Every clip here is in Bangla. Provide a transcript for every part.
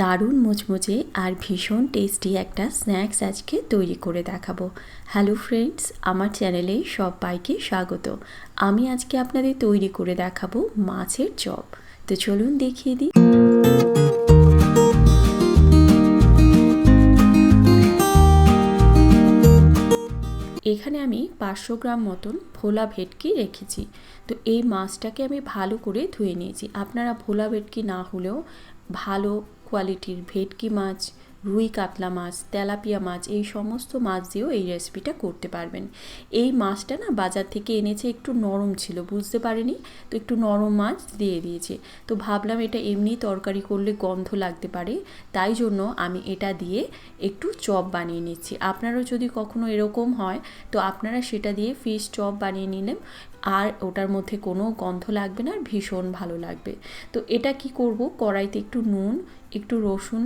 দারুণ মুচমুচে আর ভীষণ টেস্টি একটা স্ন্যাক্স আজকে তৈরি করে দেখাবো। হ্যালো ফ্রেন্ডস আমার চ্যানেলে সবাইকে স্বাগত। আমি আজকে আপনাদের তৈরি করে দেখাবো মাছের চপ। তো চলুন দেখিয়ে দিই। এখানে আমি পাঁচশো গ্রাম মতন ভোলা ভেটকি রেখেছি। তো এই মাছটাকে আমি ভালো করে ধুয়ে নিয়েছি। আপনারা ভোলা ভেটকি না হলেও ভালো কোয়ালিটির ভেটকি মাছ, রুই কাতলা মাছ, তেলাপিয়া মাছ, এই সমস্ত মাছ দিয়েও এই রেসিপিটা করতে পারবেন। এই মাছটা না বাজার থেকে এনেছে একটু নরম ছিল, বুঝতে পারিনি, তো একটু নরম মাছ দিয়ে দিয়েছে। তো ভাবলাম এটা এমনি তরকারি করলে গন্ধ লাগতে পারে, তাই জন্য আমি এটা দিয়ে একটু চপ বানিয়ে নিচ্ছি। আপনারও যদি কখনো এরকম হয়, তো আপনারা সেটা দিয়ে ফিশ চপ বানিয়ে নিলেন। আর ওটার মধ্যে কোনো গন্ধ লাগবে না আর ভীষণ ভালো লাগবে। তো এটা কি করব? কড়াইতে একটু নুন, একটু রসুন,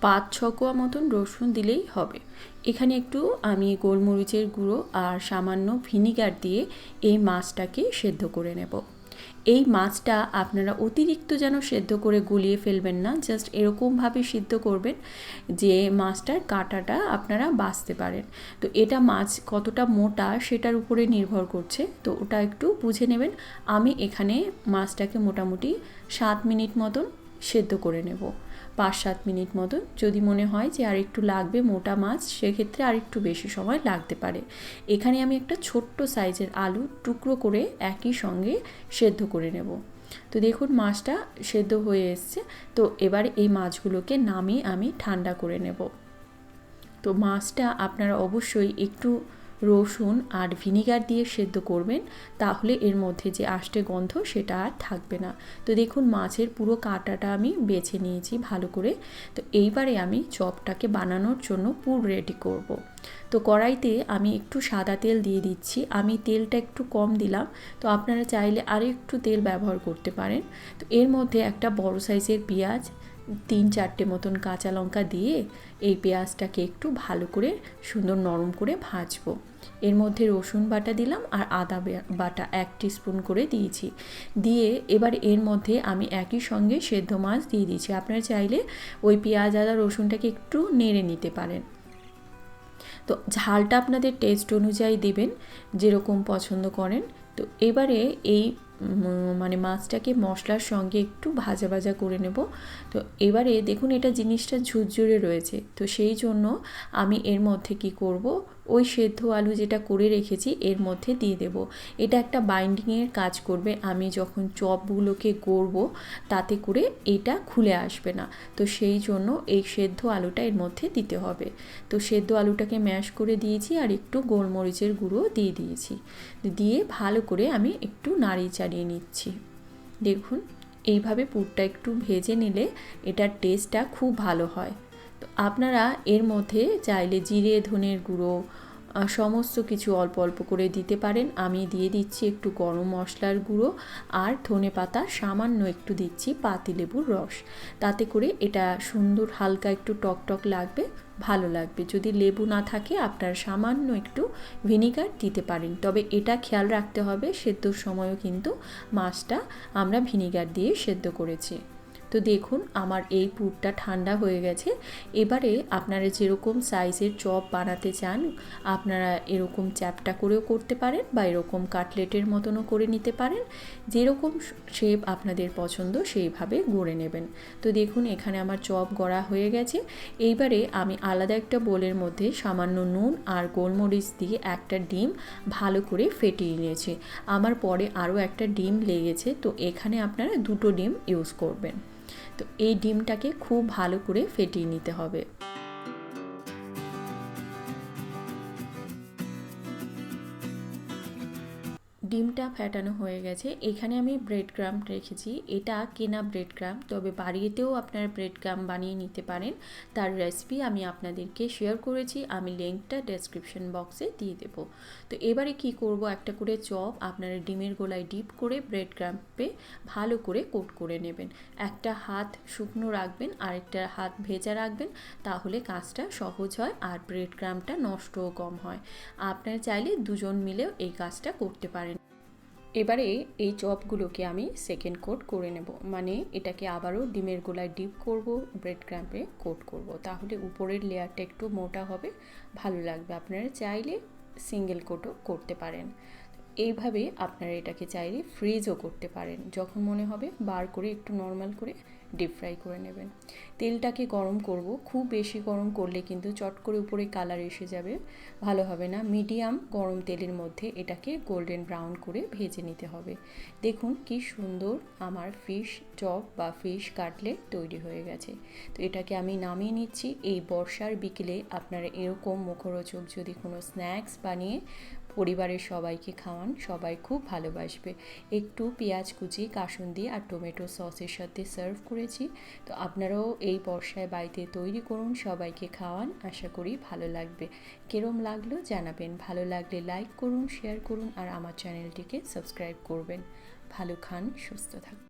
পাঁচ ছ কোয়া মতন রসুন দিলেই হবে। এখানে একটু আমি গোলমরিচের গুঁড়ো আর সামান্য ভিনিগার দিয়ে এই মাছটাকে সেদ্ধ করে নেব। এই মাছটা আপনারা অতিরিক্ত যেন সেদ্ধ করে গুলিয়ে ফেলবেন না জাস্ট এরকমভাবে সিদ্ধ করবেন যে মাছটার কাঁটাটা আপনারা বাঁচতে পারেন। তো এটা মাছ কতটা মোটা সেটার উপরে নির্ভর করছে, তো ওটা একটু বুঝে নেবেন। আমি এখানে মাছটাকে মোটামুটি সাত মিনিট মতন সেদ্ধ করে নেব। পাঁচ সাত মিনিট মতন। যদি মনে হয় যে আর একটু লাগবে মোটা মাছ, সেক্ষেত্রে আর একটু বেশি সময় লাগতে পারে। এখানে আমি একটা ছোট্ট সাইজের আলু টুকরো করে একই সঙ্গে সেদ্ধ করে নেব। তো দেখুন, মাছটা সেদ্ধ হয়ে এসছে। তো এবার এই মাছগুলোকে নামিয়ে আমি ঠান্ডা করে নেব। তো মাছটা আপনারা অবশ্যই একটু রসুন আর ভিনিগার দিয়ে সেদ্ধ করবেন, তাহলে এর মধ্যে যে আষ্টে গন্ধ সেটা আর থাকবে না। তো দেখুন, মাছের পুরো কাঁটাটা আমি বেছে নিয়েছি ভালো করে। তো এইবারে আমি চপটাকে বানানোর জন্য পুর রেডি করব। তো কড়াইতে আমি একটু সাদা তেল দিয়ে দিচ্ছি। আমি তেলটা একটু কম দিলাম। তো আপনারা চাইলে আরও একটু তেল ব্যবহার করতে পারেন। তো এর মধ্যে একটা বড় সাইজের পেঁয়াজ তিন চারটে মতন কাঁচা লঙ্কা দিয়ে এই পেঁয়াজটাকে একটু ভালো করে সুন্দর নরম করে ভাজবো। এর মধ্যে রসুন বাটা দিলাম আর আদা বাটা এক স্পুন করে দিয়েছি। দিয়ে এবার এর মধ্যে আমি একই সঙ্গে সেদ্ধ মাছ দিয়ে দিয়েছি। আপনারা চাইলে ওই পেঁয়াজ, আদা, রসুনটাকে একটু নেড়ে নিতে পারেন। তো ঝালটা আপনাদের টেস্ট অনুযায়ী দেবেন, যেরকম পছন্দ করেন। তো এবারে এই মানে মাছটাকে মশলার সঙ্গে একটু ভাজা ভাজা করে নেব। তো এবারে দেখুন এটা জিনিসটা ঝুরঝুরে রয়েছে। তো সেই জন্য আমি এর মধ্যে কি করব? ওই সেদ্ধ আলু যেটা করে রেখেছি, এর মধ্যে দিয়ে দেব। এটা একটা বাইন্ডিংয়ের কাজ করবে। আমি যখন চপগুলোকে গড়ব, তাতে করে এটা খুলে আসবে না। তো সেই জন্য এই সেদ্ধ আলুটা এর মধ্যে দিতে হবে। তো সেদ্ধ আলুটাকে ম্যাশ করে দিয়েছি আর একটু গোলমরিচের গুঁড়ো দিয়ে দিয়েছি। দিয়ে ভালো করে আমি একটু নাড়ি চাড়িয়ে নিচ্ছি। দেখুন, এইভাবে পুরটা একটু ভেজে নিলে এটার টেস্টটা খুব ভালো হয়। আপনারা এর মধ্যে চাইলে জিরে, ধনের গুঁড়ো সমস্ত কিছু অল্প অল্প করে দিতে পারেন। আমি দিয়ে দিচ্ছি একটু গরম মশলার গুঁড়ো আর ধনে পাতা, সামান্য একটু দিচ্ছি পাতিলেবুর রস। তাতে করে এটা সুন্দর হালকা একটু টক টক লাগবে, ভালো লাগবে। যদি লেবু না থাকে, আপনার সামান্য একটু ভিনিগার দিতে পারেন। তবে এটা খেয়াল রাখতে হবে, সেদ্ধর সময়ও কিন্তু মাছটা আমরা ভিনিগার দিয়ে সেদ্ধ করেছি। তো দেখুন, আমার এই পুরটা ঠান্ডা হয়ে গেছে। এবারে আপনারা যেরকম সাইজের চপ বানাতে চান, আপনারা এরকম চ্যাপটা করেও করতে পারেন বা এরকম কাটলেটের মতনও করে নিতে পারেন। যেরকম শেপ আপনাদের পছন্দ সেইভাবে গড়ে নেবেন। তো দেখুন, এখানে আমার চপ গড়া হয়ে গেছে। এইবারে আমি আলাদা একটা বোলের মধ্যে সামান্য নুন আর গোলমরিচ দিয়ে একটা ডিম ভালো করে ফেটিয়ে নিয়েছি। আমার পরে আরও একটা ডিম লেগেছে, তো এখানে আপনারা দুটো ডিম ইউজ করবেন। তো এই ডিমটাকে খুব ভালো করে ফেটিয়ে নিতে হবে। ডিমটা ফ্যাটানো হয়ে গেছে। এখানে আমি ব্রেড ক্রাম রেখেছি। এটা কেনা ব্রেড ক্রাম তবে বাড়িতেও আপনারা ব্রেড ক্রাম বানিয়ে নিতে পারেন। তার রেসিপি আমি আপনাদেরকে শেয়ার করেছি, আমি লিঙ্কটা ডেসক্রিপশন বক্সে দিয়ে দেব। তো এবারে কি করব? একটা করে চপ আপনারা ডিমের গোলায় ডিপ করে ব্রেড ক্রাম্পে ভালো করে কোট করে নেবেন। একটা হাত শুকনো রাখবেন, আরেকটা হাত ভেজা রাখবেন, তাহলে কাজটা সহজ হয় আর ব্রেড ক্রামটা নষ্টও কম হয়। আপনারা চাইলে দুজন মিলেও এই কাজটা করতে পারেন। এবারে এই চপগুলোকে আমি সেকেন্ড কোট করে নেব। মানে এটাকে আবারও ডিমের গোলায় ডিপ করব ব্রেড ক্র্যাম্পে কোট করব। তাহলে উপরের লেয়ারটা একটু মোটা হবে, ভালো লাগবে। আপনারা চাইলে সিঙ্গেল কোটও করতে পারেন। এইভাবে আপনারা এটাকে চাইলে ফ্রিজও করতে পারেন। যখন মনে হবে বার করে একটু নর্মাল করে ডিপ ফ্রাই করে নেবেন। তেলটাকে গরম করব। খুব বেশি গরম করলে কিন্তু চট করে উপরে কালার এসে যাবে। ভালো হবে না। মিডিয়াম গরম তেলের মধ্যে এটাকে গোল্ডেন ব্রাউন করে ভেজে নিতে হবে। দেখুন কি সুন্দর আমার ফিশ চপ বা ফিশ কাটলেট তৈরি হয়ে গেছে। তো এটাকে আমি নামিয়ে নিচ্ছি। এই বর্ষার বিকেলে আপনারা এরকম মুখরোচক যদি কোনো স্ন্যাক্স বানিয়ে পরিবারের সবাইকে খাওয়ান সবাই খুব ভালোবাসবে। একটু পেঁয়াজ কুচি, কাসুন্দি আর টমেটো সসের সাথে সার্ভ করেছি। তো আপনারাও এই বর্ষায় বাড়িতে তৈরি করুন, সবাইকে খাওয়ান। আশা করি ভালো লাগবে। কেরম লাগল জানাবেন। ভালো লাগলে লাইক করুন শেয়ার করুন আর আমার চ্যানেলটিকে সাবস্ক্রাইব করবেন। ভালো খান, সুস্থ থাকুন।